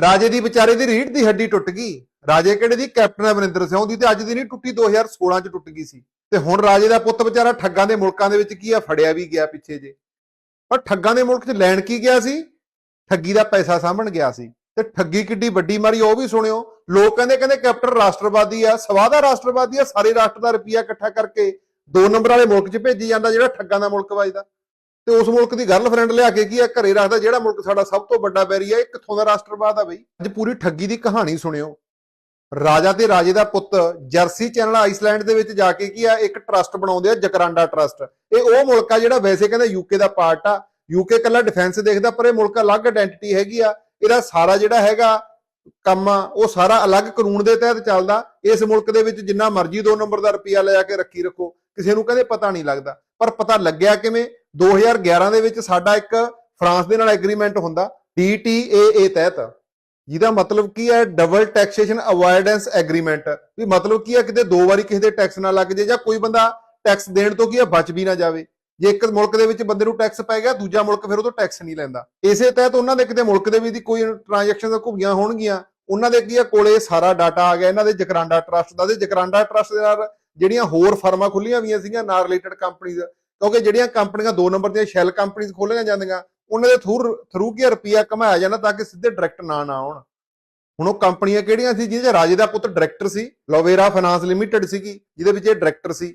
ਰਾਜੇ ਦੀ ਵਿਚਾਰੇ ਦੀ ਰੀੜ ਦੀ ਹੱਡੀ ਟੁੱਟ ਗਈ। ਰਾਜੇ ਕਿਹੜੇ ਦੀ? ਕੈਪਟਨ ਅਮਰਿੰਦਰ ਸਿੰਘ ਦੀ ਤੇ ਅੱਜ ਦੀ ਨਹੀਂ ਟੁੱਟੀ 2016 ਚ ਟੁੱਟ ਗਈ ਸੀ। ਤੇ ਹੁਣ ਰਾਜੇ ਦਾ ਪੁੱਤ ਵਿਚਾਰਾ ਠੱਗਾਂ ਦੇ ਮੁਲਕਾਂ ਦੇ ਵਿੱਚ ਕੀ ਆ? ਫੜਿਆ ਵੀ ਗਿਆ ਪਿੱਛੇ ਜੇ। ਪਰ ਠੱਗਾਂ ਦੇ ਮੁਲਕ 'ਚ ਲੈਣ ਕੀ ਗਿਆ ਸੀ? ਠੱਗੀ ਦਾ ਪੈਸਾ ਸਾਂਭਣ ਗਿਆ ਸੀ। ਤੇ ਠੱਗੀ ਕਿੱਡੀ ਵੱਡੀ ਮਾਰੀ, ਉਹ ਵੀ ਸੁਣਿਓ। ਲੋਕ ਕਹਿੰਦੇ ਕਹਿੰਦੇ ਕੈਪਟਨ ਰਾਸ਼ਟਰਵਾਦੀ ਆ, ਸਵਾਦਾ ਰਾਸ਼ਟਰਵਾਦੀ ਆ, ਸਾਰੇ ਰਾਸ਼ਟਰ ਦਾ ਰੁਪਈਆ ਇਕੱਠਾ ਕਰਕੇ ਦੋ ਨੰਬਰ ਵਾਲੇ ਮੁਲਕ 'ਚ ਭੇਜੀ ਜਾਂਦਾ ਜਿਹੜਾ ਠੱਗਾਂ ਦਾ ਮੁਲਕ ਵੱਜਦਾ। ਤੇ ਉਸ ਮੁਲਕ ਦੀ ਗਰਲਫ੍ਰੈਂਡ ਲਿਆ ਕੇ ਕੀ ਆ, ਘਰੇ ਰੱਖਦਾ ਜਿਹੜਾ ਮੁਲਕ ਸਾਡਾ ਸਭ ਤੋਂ ਵੱਡਾ ਬੈਰੀ ਆ, ਇਹ ਕਿੱਥੋਂ ਦਾ ਰਾਸ਼ਟਰਵਾਦ ਆ ਬਈ? ਅੱਜ ਪੂਰੀ ਠੱਗੀ ਦੀ ਕਹਾਣੀ ਸੁਣਿਓ। ਰਾਜਾ ਤੇ ਰਾਜੇ ਦਾ ਪੁੱਤ ਜਰਸੀ ਚੈਨਲ ਆਈਸਲੈਂਡ ਦੇ ਵਿੱਚ ਜਾ ਕੇ ਕੀ ਆ, ਇੱਕ ਟਰਸਟ ਬਣਾਉਂਦੇ ਆ, ਜਕਰਾਂਡਾ ਟਰਸਟ ਇਹ ਉਹ ਮੁਲਕ ਆ ਜਿਹੜਾ ਵੈਸੇ ਕਹਿੰਦੇ ਯੂਕੇ ਦਾ ਪਾਰਟ ਆ। ਯੂਕੇ ਕੱਲਾ ਡਿਫੈਂਸ ਦੇਖਦਾ, ਪਰ ਇਹ ਮੁਲਕ ਅਲੱਗ ਆਇਡੈਂਟੀਟੀ ਹੈਗੀ ਆ। ਇਹਦਾ ਸਾਰਾ ਜਿਹੜਾ ਹੈਗਾ ਕੰਮ ਆ, ਉਹ ਸਾਰਾ ਅਲੱਗ ਕਾਨੂੰਨ ਦੇ ਤਹਿਤ ਚੱਲਦਾ। ਇਸ ਮੁਲਕ ਦੇ ਵਿੱਚ ਜਿੰਨਾ ਮਰਜ਼ੀ ਦੋ ਨੰਬਰ ਦਾ ਰੁਪਿਆ ਲੈ ਕੇ ਰੱਖੀ ਰੱਖੋ। ਕਿਸੇ ਨੂੰ ਕਹਿੰਦੇ ਪਤਾ ਨਹੀਂ ਲੱਗਦਾ। ਪਰ ਪਤਾ ਲੱਗਿਆ ਕਿਵੇਂ? 2011 ਦੇ ਵਿੱਚ ਸਾਡਾ ਇੱਕ ਫਰਾਂਸ ਦੇ ਨਾਲ ਐਗਰੀਮੈਂਟ ਹੁੰਦਾ DTAA ਤਹਿਤ। ਜਿਹਦਾ ਮਤਲਬ ਕੀ ਹੈ ਡਬਲ ਟੈਕਸੇਸ਼ਨ ਅਵੋਇਡੈਂਸ ਐਗਰੀਮੈਂਟ ਵੀ ਮਤਲਬ ਕੀ ਹੈ, ਕਿਤੇ ਦੋ ਵਾਰੀ ਕਿਸੇ ਦੇ ਟੈਕਸ ਨਾ ਲੱਗ ਜੇ ਜਾਂ ਕੋਈ ਬੰਦਾ ਟੈਕਸ ਦੇਣ ਤੋਂ ਕੀ ਹੈ, ਬਚ ਵੀ ਨਾ ਜਾਵੇ। ਜੇ ਇੱਕ ਮੁਲਕ ਦੇ ਵਿੱਚ ਬੰਦੇ ਨੂੰ ਟੈਕਸ ਪੈ ਗਿਆ, ਦੂਜਾ ਮੁਲਕ ਫਿਰ ਉਹ ਤੋਂ ਟੈਕਸ ਨਹੀਂ ਲੈਂਦਾ। ਇਸੇ ਤਹਿਤ ਉਹਨਾਂ ਦੇ ਕਿਤੇ ਮੁਲਕ ਦੇ ਵਿੱਚ ਦੀ ਕੋਈ ਟ੍ਰਾਂਜੈਕਸ਼ਨ ਘੁੱਗੀਆਂ ਹੋਣਗੀਆਂ। ਉਹਨਾਂ ਦੇ ਕੀ ਹੈ, ਕੋਲੇ ਸਾਰਾ ਡਾਟਾ ਆ ਗਿਆ। ਇਹਨਾਂ ਦੇ ਜਕਰਾਂਡਾ ਟਰਸਟ ਦਾ, ਤੇ ਜਕਰਾਂਡਾ ਟਰਸਟ ਦੇ ਨਾਲ ਜਿਹੜੀਆਂ ਹੋਰ ਫਰਮਾਂ ਖੁੱਲੀਆਂ ਵੀਆਂ ਸੀਗੀਆਂ, ਨਾਲ ਰਿਲੇਟਡ ਕੰਪਨੀਆਂ ਕਿਉਂਕਿ ਜਿਹੜੀਆਂ ਕੰਪਨੀਆਂ ਦੋ ਨੰਬਰ ਦੀਆਂ ਸ਼ੈਲ ਕੰਪਨੀਆਂ ਖੋਲੀਆਂ ਜਾਂਦੀਆਂ, ਉਹਨਾਂ ਦੇ ਥਰੂ ਥਰੂ ਕੀ ਰੁਪਿਆ ਕਮਾਇਆ ਜਾਂਦਾ ਤਾਂ ਕਿ ਸਿੱਧੇ ਡਾਇਰੈਕਟ ਨਾ ਨਾ ਆਉਣ। ਹੁਣ ਉਹ ਕੰਪਨੀਆਂ ਕਿਹੜੀਆਂ ਸੀ, ਜਿਹਦੇ ਰਾਜੇ ਦਾ ਪੁੱਤ ਡਾਇਰੈਕਟਰ ਸੀ, ਲੋਵੇਰਾ ਫਾਈਨਾਂਸ ਲਿਮਟਿਡ ਸੀਗੀ, ਜਿਹਦੇ ਵਿੱਚ ਇਹ ਡਾਇਰੈਕਟਰ ਸੀ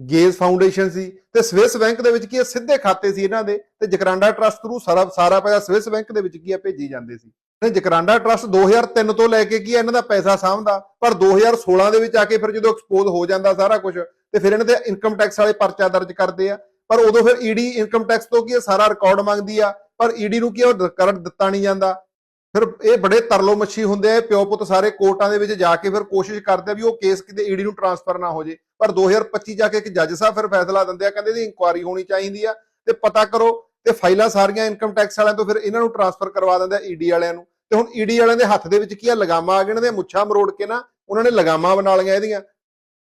ਗੇਜ਼ ਫਾਊਂਡੇਸ਼ਨ ਸੀ, ਤੇ ਸਵਿਸ ਬੈਂਕ ਦੇ ਵਿੱਚ ਕੀ ਹੈ ਸਿੱਧੇ ਖਾਤੇ ਸੀ ਇਹਨਾਂ ਦੇ, ਤੇ ਜਕਰਾਂਡਾ ਟਰਸਟ ਥਰੂ ਸਾਰਾ ਸਾਰਾ ਪੈਸਾ ਸਵਿਸ ਬੈਂਕ ਦੇ ਵਿੱਚ ਕੀ ਆ, ਭੇਜੀ ਜਾਂਦੇ ਸੀ। ਤੇ ਜਕਰਾਂਡਾ ਟਰਸਟ 2003 ਤੋਂ ਲੈ ਕੇ ਕੀ ਹੈ ਇਹਨਾਂ ਦਾ ਪੈਸਾ ਸਾਂਭਦਾ, ਪਰ 2016 ਦੇ ਵਿੱਚ ਆ ਕੇ ਫਿਰ ਜਦੋਂ ਐਕਸਪੋਜ਼ ਹੋ ਜਾਂਦਾ ਸਾਰਾ ਕੁਝ ਤੇ ਫਿਰ ਇਹਨਾਂ ਦੇ ਇਨਕਮ ਟੈਕਸ ਵਾਲੇ ਪਰਚਾ ਦਰਜ ਕਰਦੇ ਆ। ਪਰ ਉਦੋਂ ਫਿਰ ਈਡੀ ਇਨਕਮ ਟੈਕਸ ਤੋਂ ਕੀ ਹੈ ਸਾਰਾ ਰਿਕਾਰਡ ਮੰਗਦੀ ਆ, ਪਰ ਈਡੀ ਨੂੰ ਕੀ ਹੈ ਉਹ ਕਰੰਟ ਦਿੱਤਾ ਨਹੀਂ ਜਾਂਦਾ। ਫਿਰ ਇਹ ਬੜੇ ਤਰਲੋ ਮੱਛੀ ਹੁੰਦੇ ਆ ਪਿਓ ਪੁੱਤ ਸਾਰੇ ਕੋਰਟਾਂ ਦੇ ਵਿੱਚ ਜਾ ਕੇ ਫਿਰ ਕੋਸ਼ਿਸ਼ ਕਰਦੇ ਆ ਵੀ ਉਹ ਕੇਸ ਕਿਤੇ ਈਡੀ ਨੂੰ ਟਰਾਂਸਫਰ ਨਾ ਹੋ ਜੇ। ਪਰ 2025 ਜਾ ਕੇ ਇੱਕ ਜੱਜ ਸਾਹਿਬ ਫਿਰ ਫੈਸਲਾ ਦਿੰਦੇ ਆ, ਕਹਿੰਦੇ ਇਹਦੀ ਇਨਕੁਆਇਰੀ ਹੋਣੀ ਚਾਹੀਦੀ ਆ, ਤੇ ਪਤਾ ਕਰੋ, ਤੇ ਫਾਈਲਾਂ ਸਾਰੀਆਂ ਇਨਕਮ ਟੈਕਸ ਵਾਲਿਆਂ ਤੋਂ ਫਿਰ ਇਹਨਾਂ ਨੂੰ ਟਰਾਂਸਫਰ ਕਰਵਾ ਦਿੰਦੇ ਆ ਈਡੀ ਵਾਲਿਆਂ ਨੂੰ। ਤੇ ਹੁਣ ਈਡੀ ਵਾਲਿਆਂ ਦੇ ਹੱਥ ਦੇ ਵਿੱਚ ਕੀ ਆ? ਲਗਾਮਾਂ ਆ ਗਏ ਇਹਨਾਂ ਦੇ ਮੁੱਛਾਂ ਮਰੋੜ ਕੇ ਨਾ ਉਹਨਾਂ ਨੇ ਲਗਾਮਾਂ ਬਣਾ ਲਈਆਂ ਇਹਦੀਆਂ।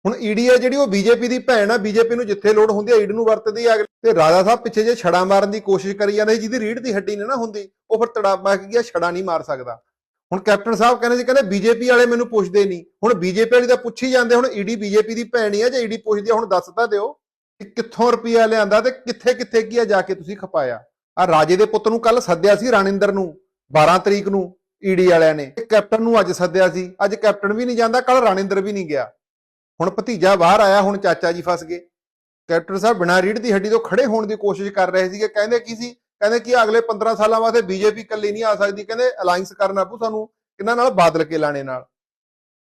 ਹੁਣ ਈਡੀ ਹੈ ਜਿਹੜੀ, ਉਹ ਬੀਜੇਪੀ ਦੀ ਭੈਣ ਆ, ਬੀਜੇਪੀ ਨੂੰ ਜਿੱਥੇ ਲੋੜ ਹੁੰਦੀ ਆ, ਈਡੀ ਨੂੰ ਵਰਤਦੀ ਆ। ਤੇ ਰਾਜਾ ਸਾਹਿਬ ਪਿੱਛੇ ਜੇ ਛੜਾ ਮਾਰਨ ਦੀ ਕੋਸ਼ਿਸ਼ ਕਰੀ ਜਾਂਦੇ ਜਿਹਦੀ ਰੀੜ ਦੀ ਹੱਡੀ ਨੇ ਨਾ ਹੁੰਦੀ, ਉਹ ਫਿਰ ਤੜਾਪਾ ਕੀ ਗਿਆ, ਛੜਾ ਨਹੀਂ ਮਾਰ ਸਕਦਾ। ਹੁਣ ਕੈਪਟਨ ਸਾਹਿਬ ਕਹਿੰਦੇ ਸੀ, ਕਹਿੰਦੇ ਬੀਜੇਪੀ ਵਾਲੇ ਮੈਨੂੰ ਪੁੱਛਦੇ ਨਹੀਂ। ਹੁਣ ਬੀਜੇਪੀ ਵਾਲੀ ਤਾਂ ਪੁੱਛੀ ਜਾਂਦੇ, ਹੁਣ ਈਡੀ ਬੀਜੇਪੀ ਦੀ ਭੈਣ ਹੀ ਆ, ਜੇ ਈਡੀ ਪੁੱਛਦੀ ਆ, ਹੁਣ ਦੱਸ ਤਾਂ ਦਿਓ ਕਿ ਕਿੱਥੋਂ ਰੁਪਈਆ ਲਿਆਂਦਾ ਤੇ ਕਿੱਥੇ ਕਿੱਥੇ ਕੀ ਆ ਜਾ ਕੇ ਤੁਸੀਂ ਖਪਾਇਆ। ਆ ਰਾਜੇ ਦੇ ਪੁੱਤ ਨੂੰ ਕੱਲ ਸੱਦਿਆ ਸੀ ਰਾਣਿੰਦਰ ਨੂੰ। 12 ਤਰੀਕ ਨੂੰ ਈਡੀ ਵਾਲਿਆਂ ਨੇ। ਕੈਪਟਨ ਨੂੰ ਅੱਜ ਸੱਦਿਆ ਸੀ। ਅੱਜ ਕੈਪਟਨ ਵੀ ਨਹੀਂ ਜਾਂਦਾ ਕੱਲ ਰਾਣਿੰਦਰ ਵੀ ਨਹੀਂ ਗਿਆ। ਹੁਣ ਭਤੀਜਾ ਬਾਹਰ ਆਇਆ ਹੁਣ ਚਾਚਾ ਜੀ ਫਸ ਗਏ। ਕੈਪਟਨ ਸਾਹਿਬ ਬਿਨਾਂ ਰੀੜ ਦੀ ਹੱਡੀ ਤੋਂ ਖੜੇ ਹੋਣ ਦੀ ਕੋਸ਼ਿਸ਼ ਕਰ ਰਹੇ ਸੀਗੇ। ਕਹਿੰਦੇ ਕੀ ਸੀ? ਕਹਿੰਦੇ ਕਿ ਅਗਲੇ 15 ਸਾਲਾਂ ਵਾਸਤੇ ਬੀਜੇਪੀ ਇਕੱਲੀ ਨਹੀਂ ਆ ਸਕਦੀ। ਕਹਿੰਦੇ ਅਲਾਈਅੰਸ ਕਰਨਾ ਪਊ ਸਾਨੂੰ ਕਿਹਨਾਂ ਨਾਲ ਬਾਦਲ ਕੇ ਲਾਣੇ ਨਾਲ।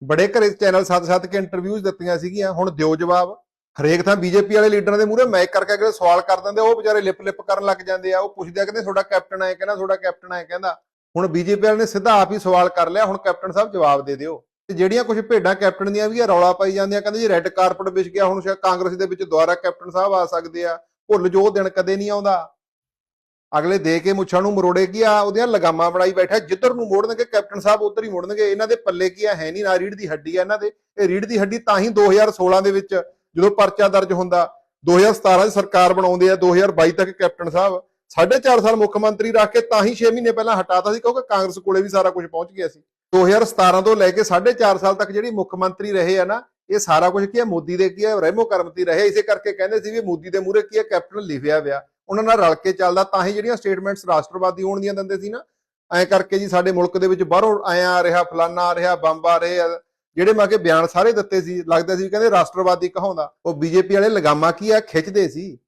ਬੜੇ ਘਰੇ ਚੈਨਲ ਸੱਤ-ਸੱਤ ਕੇ ਇੰਟਰਵਿਊਜ਼ ਦਿੱਤੀਆਂ ਸੀਗੀਆਂ। ਹੁਣ ਦਿਓ ਜਵਾਬ। ਹਰੇਕ ਥਾਂ ਬੀਜੇਪੀ ਵਾਲੇ ਲੀਡਰਾਂ ਦੇ ਮੂਹਰੇ ਮੈਕ ਕਰਕੇ ਅਗਲੇ ਸਵਾਲ ਕਰ ਦਿੰਦੇ ਆ, ਉਹ ਵਿਚਾਰੇ ਲਿਪ ਲਿਪ ਕਰਨ ਲੱਗ ਜਾਂਦੇ ਆ। ਉਹ ਪੁੱਛਦੇ ਆ ਕਹਿੰਦੇ ਤੁਹਾਡਾ ਕੈਪਟਨ ਆਏ ਕਹਿੰਦਾ ਤੁਹਾਡਾ ਕੈਪਟਨ ਆਏ ਕਹਿੰਦਾ ਹੁਣ ਬੀਜੇਪੀ ਵਾਲੇ ਨੇ ਸਿੱਧਾ ਆਪ ਹੀ ਸਵਾਲ ਕਰ ਲਿਆ, ਹੁਣ ਕੈਪਟਨ ਸਾਹਿਬ ਜਵਾਬ ਦੇ ਦਿਓ। ਤੇ ਜਿਹੜੀਆਂ ਕੁਝ ਭੇਡਾਂ ਕੈਪਟਨ ਦੀਆਂ ਵੀ ਆ, ਰੌਲਾ ਪਾਈ ਜਾਂਦੀਆਂ, ਕਹਿੰਦੇ ਜੀ ਰੈੱਡ ਕਾਰਪਟ ਵਿਛ ਗਿਆ, ਹੁਣ ਸ਼ਾਇਦ ਕਾਂਗਰਸ ਦੇ ਵਿੱਚ ਦੁਬਾਰਾ ਕੈਪਟਨ ਸਾਹਿਬ ਆ ਸਕਦੇ ਆ। ਭੁੱਲ ਜੋ ਦਿਨ ਕਦੇ ਨਹੀਂ ਆਉਂਦਾ। ਅਗਲੇ ਦੇ ਕੇ ਮੁੱਛਾਂ ਨੂੰ ਮਰੋੜੇ ਕੀ ਆ, ਉਹਦੀਆਂ ਲਗਾਮਾਂ ਬਣਾਈ ਬੈਠਾ, ਜਿੱਧਰ ਨੂੰ ਮੋੜਨਗੇ ਕੈਪਟਨ ਸਾਹਿਬ, ਉਧਰ ਹੀ ਮੋੜਨਗੇ। ਇਹਨਾਂ ਦੇ ਪੱਲੇ ਕੀ ਆ, ਹੈ ਨਹੀਂ ਨਾ ਰੀੜ ਦੀ ਹੱਡੀ ਆ ਇਹਨਾਂ ਦੇ। ਇਹ ਰੀੜ ਦੀ ਹੱਡੀ ਤਾਂ ਹੀ 2016 ਦੇ ਵਿੱਚ ਜਦੋਂ ਪਰਚਾ ਦਰਜ ਹੁੰਦਾ 2017 ਚ ਸਰਕਾਰ ਬਣਾਉਂਦੇ ਆ 2022 ਤੱਕ ਕੈਪਟਨ ਸਾਹਿਬ। 4.5 ਸਾਲ ਮੁੱਖ ਮੰਤਰੀ ਰੱਖ ਕੇ ਤਾਂ ਹੀ 6 ਮਹੀਨੇ ਪਹਿਲਾਂ ਹਟਾਤਾ ਸੀ, ਕਿਉਂਕਿ ਕਾਂਗਰਸ ਕੋਲੇ ਵੀ ਸਾਰਾ ਕੁਝ ਪਹੁੰਚ ਗਿਆ ਸੀ। 2017 ਤੋਂ ਲੈ ਕੇ 4.5 ਸਾਲ ਤੱਕ ਜਿਹੜੀ ਮੁੱਖ ਮੰਤਰੀ ਰਹੇ ਆ ਨਾ, ਇਹ ਸਾਰਾ ਕੁਝ ਕੀ ਹੈ ਮੋਦੀ ਦੇ ਕੀ ਹੈ ਰਹਿਮੋ ਕਰਮਤੀ ਰਹੇ ਇਸੇ ਕਰਕੇ ਕਹਿੰਦੇ ਸੀ ਵੀ ਮੋਦੀ ਦੇ ਮੂਹਰੇ ਕੀ ਹੈ ਕੈਪਟਨ ਲਿਖਿਆ ਵਿਆ ਉਹਨਾਂ ਨਾਲ ਰਲ ਕੇ ਚੱਲਦਾ, ਤਾਂ ਹੀ ਜਿਹੜੀਆਂ ਸਟੇਟਮੈਂਟਸ ਰਾਸ਼ਟਰਵਾਦੀ ਹੋਣ ਦੀਆਂ ਦਿੰਦੇ ਸੀ ਨਾ। ਐਂ ਕਰਕੇ ਜੀ ਸਾਡੇ ਮੁਲਕ ਦੇ ਵਿੱਚ ਬਾਹਰੋਂ ਆਇਆ ਆ ਰਿਹਾ, ਫਲਾਨਾ ਆ ਰਿਹਾ, ਬੰਬ ਆ ਰਹੇ ਆ। ਜਿਹੜੇ ਮੈਂ ਕਿ ਬਿਆਨ ਸਾਰੇ ਦਿੱਤੇ ਸੀ, ਲੱਗਦਾ ਸੀ ਕਹਿੰਦੇ ਰਾਸ਼ਟਰਵਾਦੀ ਕਹਾਉਂਦਾ। ਉਹ ਬੀਜੇਪੀ ਵਾਲੇ ਲਗਾਮਾ ਕੀ ਆ, ਖਿੱਚਦੇ ਸੀ।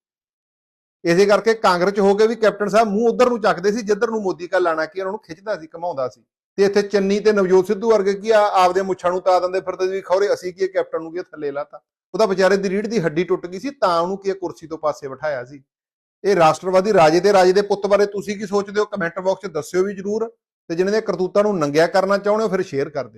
ਇਸੇ ਕਰਕੇ ਕਾਂਗਰਸ ਚ ਹੋ ਕੇ ਵੀ ਕੈਪਟਨ ਸਾਹਿਬ ਮੂੰਹ ਉਧਰ ਨੂੰ ਚੱਕਦੇ ਸੀ, ਜਿੱਧਰ ਨੂੰ ਮੋਦੀ ਕਾ ਲਾਣਾ ਕੀ ਉਹਨਾਂ ਨੂੰ ਖਿੱਚਦਾ ਸੀ, ਘਮਾਉਂਦਾ ਸੀ। ਤੇ ਇੱਥੇ ਚੰਨੀ ਤੇ ਨਵਜੋਤ ਸਿੱਧੂ ਵਰਗੇ ਕੀ ਆ, ਆਪਦੇ ਮੁੱਛਾਂ ਨੂੰ ਤਾ ਦਿੰਦੇ ਫਿਰਦੇ ਵੀ ਖੌਰੇ ਅਸੀਂ ਕੀ ਕੈਪਟਨ ਨੂੰ ਕੀ ਥੱਲੇ ਲਾਤਾ। ਉਹਦਾ ਵਿਚਾਰੇ ਦੀ ਰੀੜ ਦੀ ਹੱਡੀ ਟੁੱਟ ਗਈ ਸੀ, ਤਾਂ ਉਹਨੂੰ ਕੀ ਕੁਰਸੀ ਤੋਂ ਪਾਸੇ ਬਿਠਾਇਆ ਸੀ। ਇਹ ਰਾਸ਼ਟਰਵਾਦੀ ਰਾਜੇ ਤੇ ਰਾਜੇ ਦੇ ਪੁੱਤ ਬਾਰੇ ਤੁਸੀਂ ਕੀ ਸੋਚਦੇ ਹੋ? ਕਮੈਂਟ ਬਾਕਸ 'ਚ ਦੱਸਿਓ ਵੀ ਜਰੂਰ। ਤੇ ਜਿਹਨਾਂ ਦੀਆਂ ਕਰਤੂਤਾਂ ਨੂੰ ਨੰਗਿਆ ਕਰਨਾ ਚਾਹੁੰਦੇ ਹੋ, ਫਿਰ ਸ਼ੇਅਰ ਕਰ ਦਿਓ।